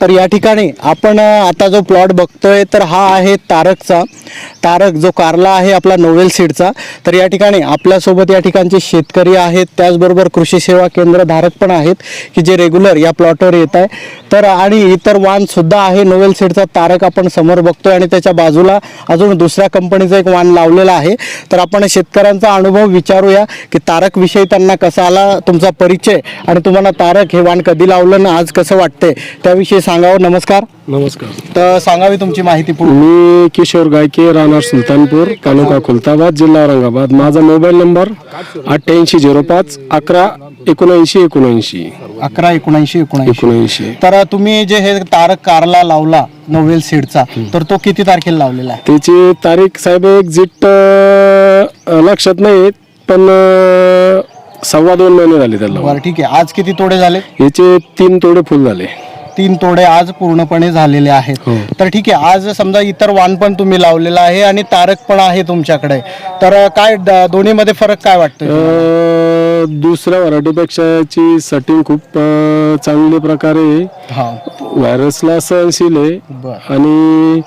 तर या ठिकाणी आपण आता जो प्लॉट बघतोय तर हा आहे तारकचा. तारक जो कारला आहे आपला नोवेल सीडचा. तर या ठिकाणी आपल्यासोबत या ठिकाणचे शेतकरी आहेत. त्याचबरोबर कृषी सेवा केंद्र धारक पण आहेत की जे रेग्युलर या प्लॉटवर येत आहे. तर आणि इतर वाणसुद्धा आहे. नोवेल सीडचा तारक आपण समोर बघतोय आणि त्याच्या बाजूला अजून दुसऱ्या कंपनीचा एक वाण लावलेला आहे. तर आपण शेतकऱ्यांचा अनुभव विचारूया की तारकविषयी त्यांना कसा आला तुमचा परिचय? आणि तुम्हाला तारक हे वाण कधी लावलं ना आज कसं वाटतंय? त्याविषयी सांग. सांगावं नमस्कार. नमस्कार. तर सांगावी तुमची माहिती पूर्ण मी किशोर गायके राहणार सुलतानपूर तालुका खुलताबाद जिल्हा औरंगाबाद. माझा मोबाईल नंबर अठ्ठ्याऐंशी झिरो पाच अकरा एकोणऐंशी एकोणऐंशी. अकरा एकोणऐंशी एकोणऐंशी. एकोणऐंशी. तर तुम्ही जे हे तारक कारला लावला नोवेल सीडचा तर तो किती तारखेला लावलेला आहे? त्याची तारीख साहेब एक्झिट लक्षात नाही पण अं, सव्वा दोन महिने झाले त्याला. बरं ठीक आहे. आज किती तोडे झाले? याचे तीन तोडे फुल झाले. तीन तोडे आज पूर्णपणे झालेले आहेत. हो. तर ठीक आहे आज समजा इतर वाण पण तुम्ही लावलेला आहे आणि तारक पण आहे तुमच्याकडे. तर काय द- दोन्हीमध्ये फरक काय वाटतोय अं, दुसऱ्या व्हरायटीपेक्षा याची सेटिंग खूप चांगल्या प्रकारे. हा. व्हायरसला सहनशील आहे. आणि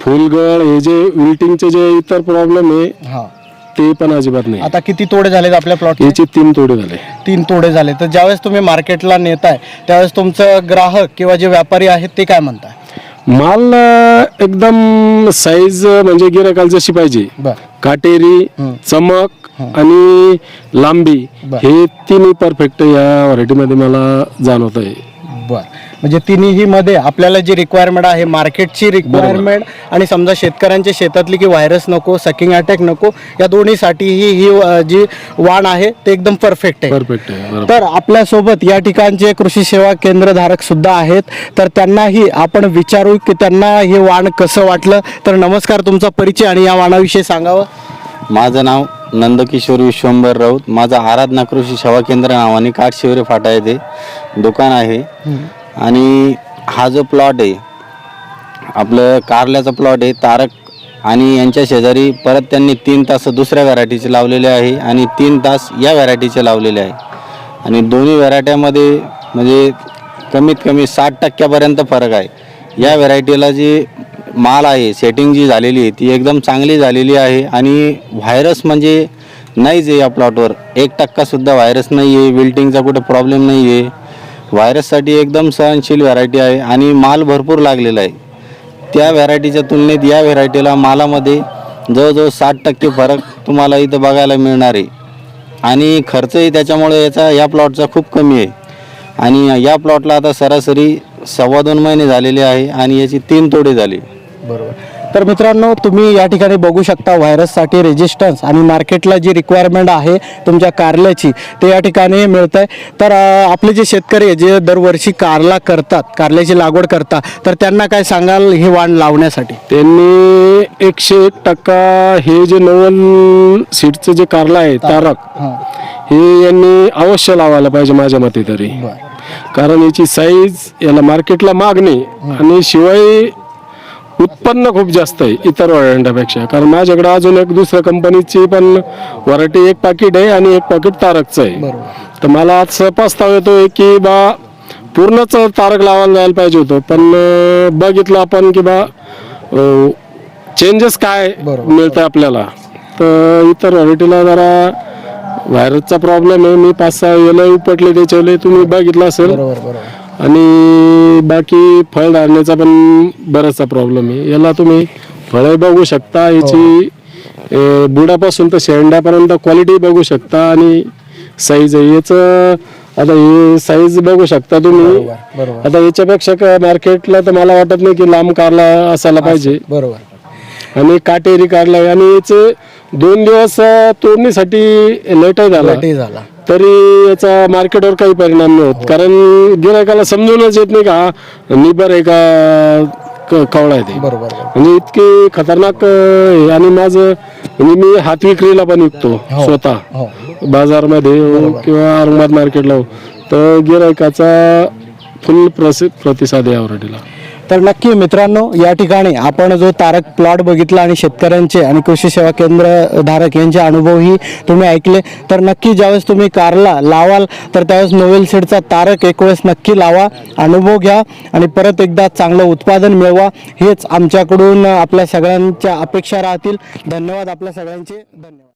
फुलगळ हे जे विल्टिंगचे जे इतर प्रॉब्लेम आहे हा. ते पण अजिबात नाही. आता किती तोडे झालेत आपल्या प्लॉट याचे तीन तोडे झाले. तीन तोडे झाले. तर ज्यावेळेस तुम्ही मार्केटला नेताय त्यावेळेस तुमचं ग्राहक किंवा जे व्यापारी आहेत ते काय म्हणताय? माल एकदम साईज म्हणजे गिरायकाला जशी पाहिजे. बर. काटेरी. चमक आणि लांबी. हे तिन्ही परफेक्ट या व्हरायटीमध्ये मला जाणवत आहे म्हणजे तिन्ही मध्ये आपल्याला जी रिक्वायरमेंट आहे मार्केटची रिक्वायरमेंट आणि समजा शेतकऱ्यांच्या शेतातली की व्हायरस नको सकिंग अटॅक नको या दोन्हीसाठी ही ही जी वाण आहे ते एकदम परफेक्ट आहे. परफेक्ट आहे. तर आपल्यासोबत या ठिकाणचे कृषी सेवा केंद्रधारक सुद्धा आहेत. तर त्यांनाही आपण विचारू की त्यांना हे वाण कसं वाटलं. तर नमस्कार तुमचा परिचय आणि या वाणाविषयी सांगावं. माझं नाव नंदकिशोर विश्वंभर राऊत. माझं आराधना कृषी सेवा केंद्र नावाने काठशिवरे फाटा येथे दुकान आहे. आणि हा जो प्लॉट आहे आपलं कारल्याचा प्लॉट आहे तारक आणि यांच्या शेजारी परत त्यांनी तीन तास दुसऱ्या व्हरायटीचे लावलेले आहे आणि तीन तास या व्हरायटीचे लावलेले आहे. आणि दोन्ही व्हरायट्यामध्ये म्हणजे कमीत कमी साठ टक्क्यापर्यंत फरक आहे. या व्हरायटीला जी माल आहे सेटिंग जी झालेली आहे ती एकदम चांगली झालेली आहे आणि व्हायरस म्हणजे नाहीच आहे या प्लॉटवर एक टक्कासुद्धा व्हायरस नाही आहे विल्टिंगचा कुठं प्रॉब्लेम नाही आहे व्हायरससाठी एकदम सहनशील व्हरायटी आहे आणि माल भरपूर लागलेला आहे. त्या व्हरायटीच्या तुलनेत या व्हरायटीला मालामध्ये जवळजवळ साठ टक्के फरक तुम्हाला इथं बघायला मिळणार आहे. आणि खर्चही त्याच्यामुळे याचा या प्लॉटचा खूप कमी आहे. आणि या प्लॉटला आता सरासरी सव्वा दोन महिने झालेले आहे आणि याची तीन तोडे झाली. बरोबर. तर मित्रांनो तुम्ही या ठिकाणी बघू शकता व्हायरससाठी रेजिस्टन्स आणि मार्केटला जी रिक्वायरमेंट आहे तुमच्या कारल्याची ते या ठिकाणी मिळत आहे तर आपले जे शेतकरी आहे, जे दरवर्षी कारला करतात कारल्याची लागवड करतात तर त्यांना काय सांगाल हे वाण लावण्यासाठी? त्यांनी एकशे एक टक्का हे जे नवल सीटचं जे कारला आहे तारक हां. हे यांनी अवश्य लावायला पाहिजे माझ्या मते तरी. कारण याची साईज याला मार्केटला मागणी आणि शिवाय उत्पन्न खूप जास्त आहे इतर व्हरायटीपेक्षा कारण माझ्याकडे अजून एक दुसऱ्या कंपनीची पण व्हरायटी एक पाकिट आहे आणि एक पाकिट तारकचं आहे. तर मला आज पस्ताव येतोय की बा पूर्णच तारक लावायला जायला पाहिजे होतं. पण बघितलं आपण की बा चेंजेस काय. मिळतं आपल्याला. तर इतर व्हरायटीला जरा व्हायरसचा प्रॉब्लेम आहे. मी पाच सहा वेळेला उपटले त्याच्यावेळी तुम्ही बघितलं असेल. आणि बाकी फळ धारण्याचा पण बराचसा प्रॉब्लेम आहे. याला तुम्ही फळं बघू शकता याची अं, बुडापासून तर शेंड्यापर्यंत क्वालिटी बघू शकता आणि साईज आहे. याचं आता हे साईज बघू शकता तुम्ही. बरोबर आता याच्यापेक्षा मार्केटला तर मला वाटत नाही की लांब कारला असायला पाहिजे. बरोबर. आणि काटेरी काढला आणि याचे दोन दिवस तोडणीसाठी लेटही झाला. ते झाला. तरी याचा मार्केटवर काही परिणाम नाही होत. कारण गिरायकाला समजूनच येत नाही का हा निबर आहे का क- कवळा आहे. ते बरोबर. म्हणजे इतकी खतरनाक अं, हे. आणि माझं म्हणजे मी हात विक्रीला पण विकतो स्वतः. हो. बाजारमध्ये हो किंवा औरंगाबाद मार्केटला हो तर गिरायकाचा फुल प्रसि प्रतिसाद आहे व्हरायटीला तर नक्की मित्रांनो या ठिकाणी आपण जो तारक प्लॉट बघितला आणि शेतकऱ्यांचे आणि कृषी सेवा केंद्र धारक यांचे अनुभवही तुम्ही ऐकले तर नक्की ज्यावेळेस तुम्ही कारला लावाल तर त्यावेळेस नोवेल सीडचा तारक एक वेळेस नक्की लावा अनुभव घ्या आणि परत एकदा चांगलं उत्पादन मिळवा. हेच आमच्याकडून आपल्या सगळ्यांच्या अपेक्षा राहतील. धन्यवाद आपल्या सगळ्यांचे. धन्यवाद.